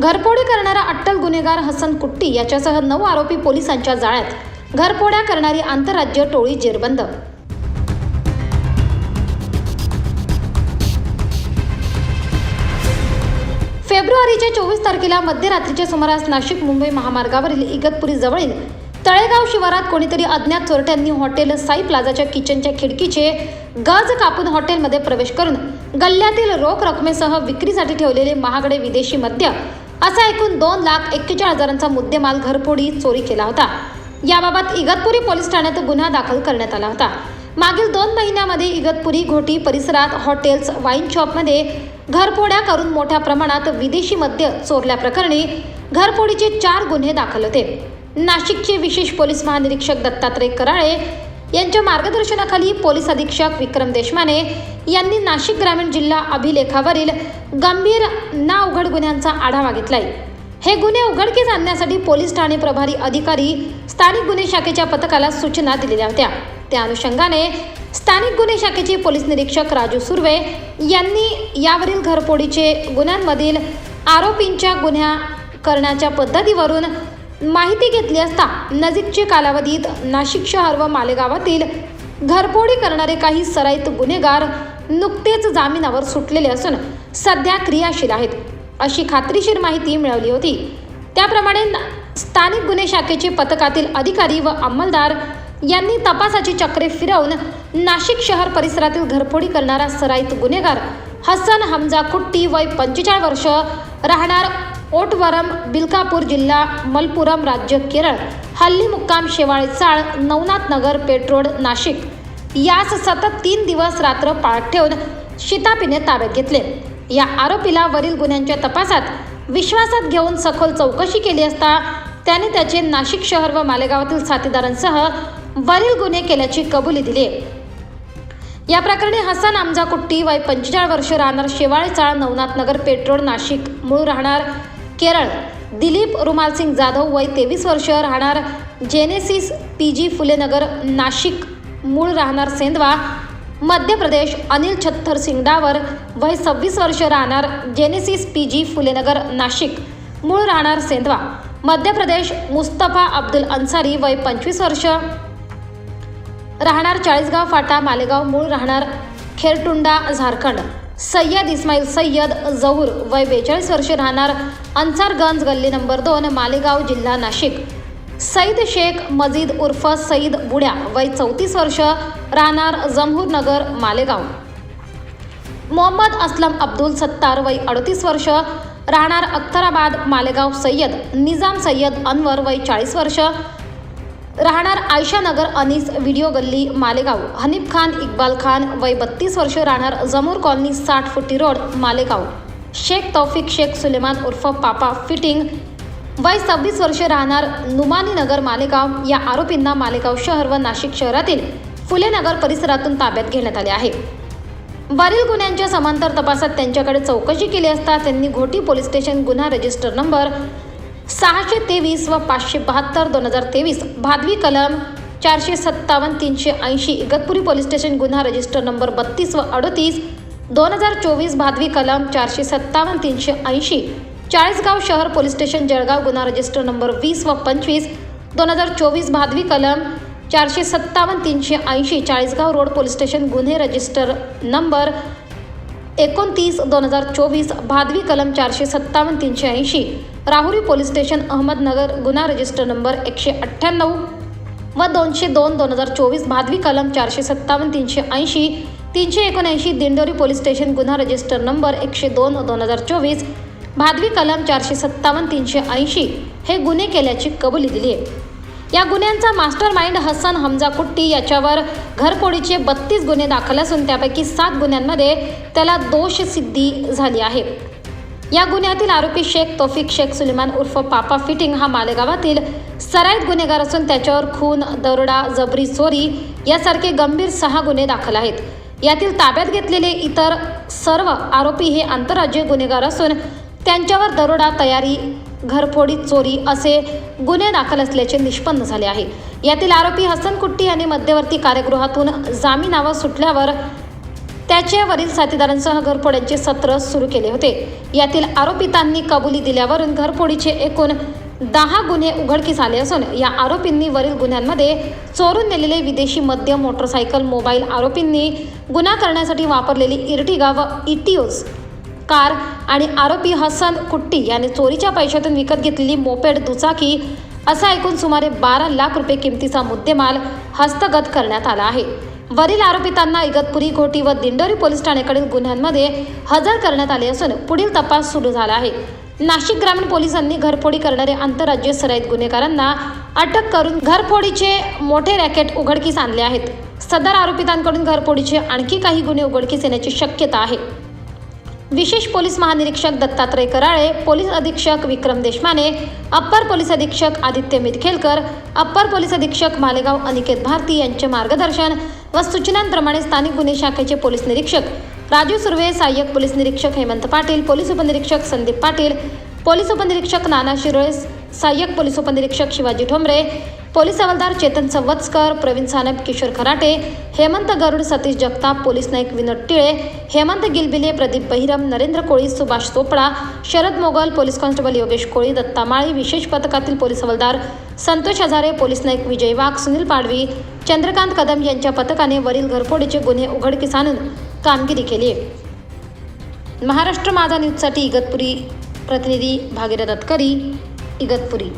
घरफोडी करणारा अट्टल गुन्हेगार हसन कुट्टी याच्यासह नऊ आरोपी पोलिसांच्या जाळ्यात. घरफोड्या करणारी आंतरराज्य टोळी जेरबंद. फेब्रुवारीच्या चोवीस तारखेला मध्यरात्रीच्या सुमारास नाशिक मुंबई महामार्गावरील इगतपुरी जवळील तळेगाव शिवारात कोणीतरी अज्ञात चोरट्यांनी हॉटेल साई प्लाझाच्या किचनच्या खिडकीचे गज कापून हॉटेलमध्ये प्रवेश करून गल्ल्यातील रोख रकमेसह विक्रीसाठी ठेवलेले महागडे विदेशी मद्य असा एकूण दोन लाख एक्केचाळीस हजारांचा मुद्देमाल घरफोडी चोरी केला होता. याबाबत इगतपुरी पोलीस ठाण्यात गुन्हा दाखल करण्यात आला होता. मागील दोन महिन्यामध्ये इगतपुरी घोटी परिसरात हॉटेल्स वाईन शॉपमध्ये घरफोड्या करून मोठ्या प्रमाणात विदेशी मद्य चोरल्याप्रकरणी घरफोडीचे चार गुन्हे दाखल होते. नाशिकचे विशेष पोलीस महानिरीक्षक दत्तात्रय कराळे यांच्या मार्गदर्शनाखाली पोलीस अधीक्षक विक्रम देशमाने यांनी नाशिक ग्रामीण जिल्हा अभिलेखावरील गंभीर ना उघड गुन्ह्यांचा आढावा घेतलाय. हे गुन्हे उघडकीस आणण्यासाठी पोलीस ठाणे प्रभारी अधिकारी स्थानिक गुन्हे शाखेच्या पथकाला सूचना दिलेल्या होत्या. त्या अनुषंगाने स्थानिक गुन्हे शाखेचे पोलीस निरीक्षक राजू सुर्वे यांनी यावरील घरफोडीचे गुन्ह्यांमधील आरोपींच्या गुन्ह्या करण्याच्या पद्धतीवरून माहिती घेतली असता नजीकच्या कालावधीत नाशिक शहर व मालेगावातील घरफोडी करणारे काही सराईत गुन्हेगार नुकतेच जामिनावर सुटलेले असून सध्या क्रियाशील आहेत. अशी खात्रीशीर माहिती मिळवली होती. त्याप्रमाणे स्थानिक गुन्हे शाखेचे पथकातील अधिकारी व अंमलदार यांनी तपासाची चक्रे फिरवून नाशिक शहर परिसरातील घरफोडी करणारा सराईत गुन्हेगार हसन हमजा कुट्टी वय पंचेचाळीस वर्ष राहणार ओटवरम बिलकापूर जिल्हा मलपुरम राज्य केरळ. हल्ली मुक्काम शेवाळे चाळ नवनाथ नगर पेट्रोड नाशिक. यास सतत तीन दिवस रात्र पाळत ठेवून शितापीने ताब्यात घेतले. या आरोपीला वरील गुन्ह्यांच्या तपासात विश्वासात घेऊन सखोल चौकशी केली असता त्याने त्याचे नाशिक शहर व मालेगावातील साथीदारांसह वरील गुन्हे केल्याची कबुली दिली. या प्रकरणी हसन आमजा कुट्टी वय पंचेचाळीस वर्ष राहणार शेवाळे चाळ नवनाथ नगर पेट्रोल नाशिक मूळ राहणार. केरळ. दिलीप रुमालसिंग जाधव वय तेवीस वर्ष राहणार Genesis P G Phulenagar Nashik. मूळ राहणार सेंदवा मध्य प्रदेश अनिल छत्थर सिंग डावर वय सव्वीस वर्ष राहणार Genesis P G Phulenagar Nashik. मूळ राहणार सेंदवा मध्य प्रदेश मुस्तफा अब्दुल अन्सारी वय पंचवीस वर्ष. राहणार चाळीसगाव फाटा मालेगाव. मूळ राहणार खेरटुंडा झारखंड. सय्यद इस्माईल सय्यद जहूर वय बेचाळीस वर्षे राहणार अन्सारगंज गल्ली नंबर दोन मालेगाव जिल्हा नाशिक. सईद शेख मजीद उर्फ सईद बुड्या वय चौतीस वर्ष राहणार जमहूरनगर मालेगाव. मोहम्मद असलम अब्दुल सत्तार वय अडतीस वर्ष राहणार अख्तराबाद मालेगाव सय्यद. निजाम सय्यद अनवर वय चाळीस वर्ष राहणार आयशा नगर अनिस व्हिडिओ गल्ली मालेगाव. हनीफ खान इक्बाल खान वय बत्तीस वर्ष राहणार जमूर कॉलनी साठ फुटी रोड मालेगाव. शेख तौफिक शेख सुलेमान उर्फ पापा फिटिंग. वय सव्वीस वर्ष राहणार नुमानी नगर मालेगाव. या आरोपींना मालेगाव शहर व नाशिक शहरातील फुले नगर परिसरातून ताब्यात घेण्यात आले आहे. वरील गुन्ह्यांच्या समांतर तपासात त्यांच्याकडे चौकशी केली असता त्यांनी घोटी पोलीस स्टेशन गुन्हा रजिस्टर नंबर सहाशे तेवीस व पाचशे बहात्तर दोन हजार तेवीस. भादवी कलम चारशे सत्तावन्न तीनशे ऐंशी. इगतपुरी पोलीस स्टेशन गुन्हा रजिस्टर नंबर बत्तीस व अडतीस. दोन हजार चोवीस भादवी कलम चारशे सत्तावन्न तीनशे ऐंशी. चाळीसगाव शहर पोलीस स्टेशन जळगाव गुन्हा रजिस्टर नंबर वीस व पंचवीस. दोन हजार चोवीस भादवी कलम चारशे सत्तावन्न तीनशे ऐंशी. चाळीसगाव रोड पोलीस स्टेशन गुन्हे रजिस्टर नंबर एकोणतीस दोन हजार चोवीस. भादवी कलम चारशे सत्तावन्न तीनशे ऐंशी. राहुरी पोलीस स्टेशन अहमदनगर गुन्हा रजिस्टर नंबर एकशे अठ्ठ्याण्णव व दोनशे दोन दोन हजार चोवीस भादवी कलम चारशे सत्तावन्न तीनशे ऐंशी तीनशे एकोणऐंशी दिंडोरी पोलीस स्टेशन गुन्हा रजिस्टर नंबर एकशे दोन दोन हजार चोवीस भादवी कलम चारशे सत्तावन्न तीनशे ऐंशी हे गुन्हे केल्याची कबुली दिली आहे. या गुन्ह्यांचा मास्टर माइंड हसन हमजा कुट्टी याच्यावर घरफोडीचे बत्तीस गुन्हे दाखल असून त्यापैकी सात गुन्ह्यांमध्ये त्याला दोषसिद्धी झाली आहे. या गुन्ह्यातील आरोपी शेख तौफिक शेख सुलेमान उर्फ पापा फिटिंग हा मालेगावातील सराईत गुन्हेगार असून त्याच्यावर खून दरोडा जबरी चोरी यासारखे गंभीर सहा गुन्हे दाखल आहेत. यातील ताब्यात घेतलेले इतर सर्व आरोपी हे आंतरराज्यीय गुन्हेगार असून त्यांच्यावर दरोडा तयारी घरफोडी चोरी असे गुन्हे दाखल असल्याचे निष्पन्न झाले आहे. यातील आरोपी हसन कुट्टी यांनी मध्यवर्ती कार्यगृहातून जामिनावर सुटल्यावर त्याच्यावरील साथीदारांसह घरफोड्यांचे सत्र सुरू केले होते. यातील आरोपितांनी कबुली दिल्यावरून घरफोडीचे एकूण दहा गुन्हे उघडकीस आले असून या आरोपींनी वरील गुन्ह्यांमध्ये चोरून नेलेले विदेशी मद्य मोटरसायकल मोबाईल आरोपींनी गुन्हा करण्यासाठी वापरलेली इर्टिगा व इटिओज कार आणि आरोपी हसन कुट्टी याने चोरीच्या पैशातून विकत घेतलेली मोपेड दुचाकी असा एकूण सुमारे बारा लाख रुपये किमतीचा मुद्देमाल हस्तगत करण्यात आला आहे. वरील आरोपितांना इगतपुरी घोटी व दिंडोरी पोलीस ठाण्याकडील गुन्ह्यांमध्ये हजर करण्यात आले असून पुढील तपास सुरू झाला आहे. नाशिक ग्रामीण पोलिसांनी घरफोडी करणारे आंतरराज्य सराईत गुन्हेगारांना अटक करून घरफोडीचे मोठे रॅकेट उघडकीस आणले आहेत. सदर आरोपितांकडून घरफोडीचे आणखी काही गुन्हे उघडकीस येण्याची शक्यता आहे. विशेष पोलीस महानिरीक्षक दत्तात्रय कराळे पोलीस अधीक्षक विक्रम देशमाने अप्पर पोलीस अधीक्षक आदित्य मिरखेलकर अप्पर पोलीस अधीक्षक मालेगाव अनिकेत भारती यांचे मार्गदर्शन व सूचनांप्रमाणे स्थानिक गुन्हे शाखेचे पोलीस निरीक्षक राजू सुर्वे सहाय्यक पोलीस निरीक्षक हेमंत पाटील पोलीस उपनिरीक्षक संदीप पाटील पोलीस उपनिरीक्षक नाना शिरोळे सहाय्यक पोलीस उपनिरीक्षक शिवाजी ठोंबरे पोलीस हवालदार चेतन संवत्सकर प्रवीण सानप किशोर खराटे हेमंत गरुड सतीश जगताप पोलीस नाईक विनोद टिळे हेमंत गिलबिले प्रदीप बहिरम नरेंद्र कोळी सुभाष चोपडा शरद मोगल पोलीस कॉन्स्टेबल योगेश कोळी दत्ता माळी विशेष पथकातील पोलीस हवालदार संतोष हजारे पोलीस नाईक विजय वाघ सुनील पाडवी चंद्रकांत कदम यांच्या पथकाने वरील घरफोडीचे गुन्हे उघडकीस आणून कामगिरी केली महाराष्ट्र माझा न्यूजसाठी इगतपुरी प्रतिनिधी भागीरथ अतकरी इगतपुरी.